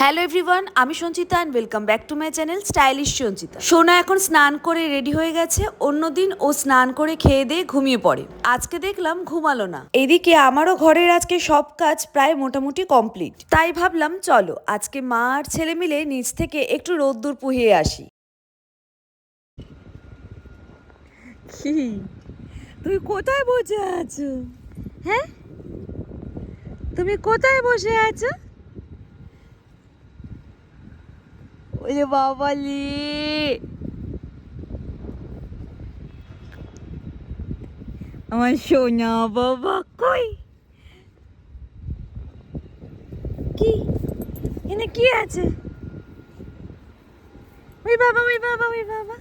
Hello everyone আমি Sanchita and welcome back to my channel stylish Sanchita. সোনা এখন স্নান করে রেডি হয়ে গেছে অন্যদিন ও স্নান করে খেয়ে দিয়ে ঘুমিয়ে পড়ে। আজকে দেখলাম ঘুমালো না। এদিকে আমারও ঘরের আজকে সব কাজ প্রায় মোটামুটি কমপ্লিট তাই ভাবলাম চলো আজকে মা আর ছেলে মিলে নিচ থেকে একটু রোদ্দুর পুহিয়ে আসি। কি? তুমি কোথায় বসে আছো? হ্যাঁ? তুমি কোথায় বসে আছো? Olha o Bobo ali. Ama şuna baba koy. Aqui. এনে কি আছে Oi বাবা oi বাবা oi বাবা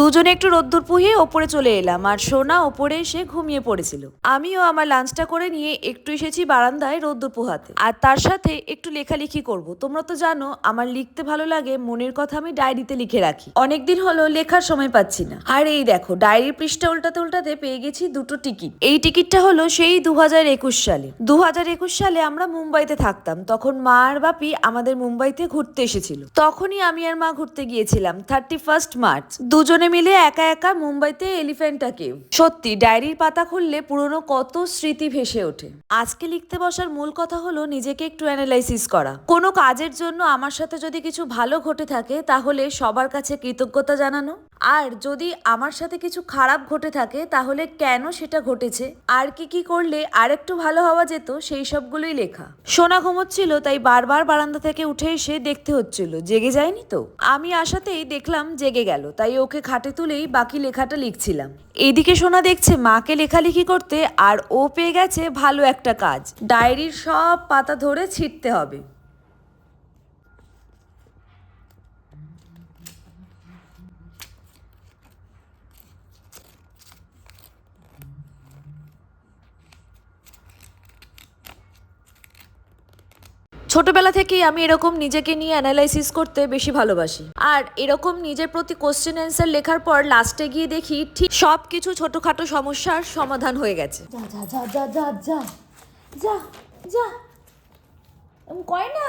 দুজনে একটু রোদ্দুর পুহিয়ে ওপরে চলে এলাম আর সোনা ওপরে এসে ঘুমিয়ে পড়েছিল। আমিও আমার লাঞ্চটা করে নিয়ে একটু এসেছি বারান্দায় রোদ্দুর পোহাতে। আর তার সাথে একটু লেখালেখি করব। তোমরা তো জানো, আমার লিখতে ভালো লাগে, মনের কথা আমি ডায়েরিতে লিখে রাখি। অনেকদিন হলো লেখার সময় পাচ্ছি না। আর এই দেখো ডায়েরির পৃষ্ঠা উল্টাতে উল্টাতে পেয়ে গেছি দুটো টিকিট এই টিকিটটা হলো সেই দু হাজার একুশ সালে। দু হাজার একুশ সালে আমরা মুম্বাইতে থাকতাম। তখন মা আর বাপি আমাদের মুম্বাইতে ঘুরতে এসেছিল। তখনই আমি আর মা ঘুরতে গিয়েছিলাম থার্টি ফার্স্ট মার্চ দুজনে মিলে একা একা মুম্বাইতে এলিফ্যান্টা সত্যি, ডায়েরির পাতা খুললে পুরনো কত স্মৃতি ভেসে ওঠে। আজকে লিখতে বসার মূল কথা হলো নিজেকে একটু অ্যানালাইসিস করা। কোনো কাজের জন্য আমার সাথে যদি কিছু ভালো ঘটে থাকে, তাহলে সবার কাছে কৃতজ্ঞতা জানানো। আর যদি আমার সাথে কিছু খারাপ ঘটে থাকে, তাহলে কেন সেটা ঘটেছে? আর কি কি করলে আরেকটু ভালো হওয়া যেত, সেই সবগুলোই লেখা। সোনা ঘুমোচ্ছিল, তাই বারবার বারান্দা থেকে উঠে এসে দেখতে হচ্ছিল। জেগে যায়নি তো? আমি আসাতেই দেখলাম জেগে গেল, তাই ওকে খাটে তুলেই বাকি লেখাটা লিখছিলাম। এদিকে সোনা দেখছে মাকে লেখালেখি করতে, আর ও পেয়ে গেছে ভালো একটা কাজ। ডায়েরির সব পাতা ধরে ছিটতে হবে। ছোটবেলা থেকেই আমি এরকম নিজেকে নিয়ে অ্যানালাইসিস করতে বেশি ভালোবাসি। আর এরকম নিজের প্রতি কোশ্চেন অ্যান্সার লেখার পর লাস্টে গিয়ে দেখি ঠিক সব কিছু ছোটোখাটো সমস্যার সমাধান হয়ে গেছে। যা যা যা যা যা যা যা। যা কয় না?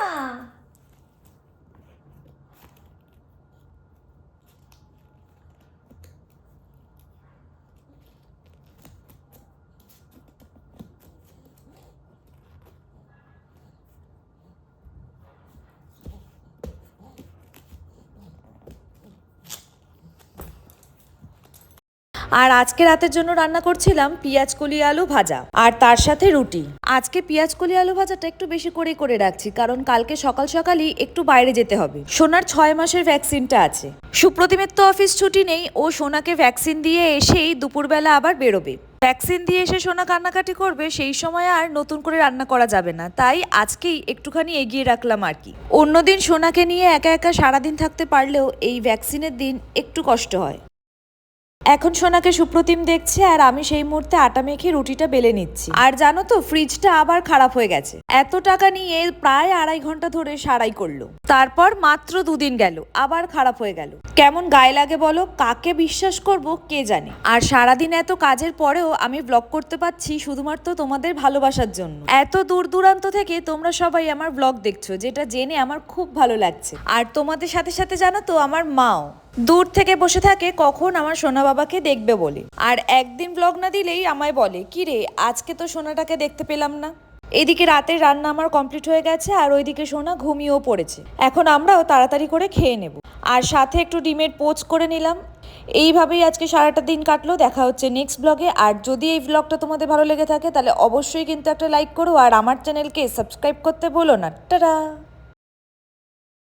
আর আজকে রাতের জন্য রান্না করছিলাম পেঁয়াজ, কলি, আলু ভাজা আর তার সাথে রুটি। আজকে পেঁয়াজ, কলি, আলু ভাজাটা একটু বেশি করে করে রাখছি, কারণ কালকে সকাল সকালই একটু বাইরে যেতে হবে। সোনার ছয় মাসের ভ্যাকসিনটা আছে। সুপ্রতিমের তো অফিস ছুটি নেই, ও সোনাকে ভ্যাকসিন দিয়ে এসেই দুপুরবেলা আবার বেরোবে। ভ্যাকসিন দিয়ে এসে সোনা কান্নাকাটি করবে, সেই সময় আর নতুন করে রান্না করা যাবে না। তাই আজকেই একটুখানি এগিয়ে রাখলাম আর কি। অন্যদিন সোনাকে নিয়ে একা একা সারাদিন থাকতে পারলেও এই ভ্যাকসিনের দিন একটু কষ্ট হয়। এখন সোনাকে সুপ্রতিম দেখছে আর আমি সেই মুহূর্তে আটা মেখে রুটিটা বেলে নিচ্ছি। আর জানো তো ফ্রিজটা আবার খারাপ হয়ে গেছে। এত টাকা নিয়ে প্রায় আড়াই ঘণ্টা ধরে সারাই করল। তারপর মাত্র দুদিন গেল, আবার খারাপ হয়ে গেল। কেমন গায়ে লাগে বলো, কাকে বিশ্বাস করব কে জানে। আর সারাদিন এত কাজের পরেও আমি ব্লগ করতে পারছি শুধুমাত্র তোমাদের ভালোবাসার জন্য। এত দূর দূরান্ত থেকে তোমরা সবাই আমার ব্লগ দেখছ, যেটা জেনে আমার খুব ভালো লাগছে। আর তোমাদের সাথে সাথে জানো তো, আমার মাও। দূর থেকে বসে থাকে, কখন আমার সোনা বাবাকে দেখবে বলে। আর একদিন ব্লগ না দিলেই আমায় বলে, কি রে, আজকে তো সোনাটাকে দেখতে পেলাম না। এদিকে রাতের রান্না আমার কমপ্লিট হয়ে গেছে, আর ওইদিকে সোনা ঘুমিয়েও পড়েছে। এখন আমরাও তাড়াতাড়ি করে খেয়ে নেব। আর সাথে একটু ডিমের পোচ করে নিলাম। এইভাবেই আজকে সারাটা দিন কাটলো। দেখা হচ্ছে নেক্সট ব্লগে আর যদি এই ব্লগটা তোমাদের ভালো লেগে থাকে, তাহলে অবশ্যই কিন্তু একটা লাইক করো। আর আমার চ্যানেলকে সাবস্ক্রাইব করতে বলো না। টাটা!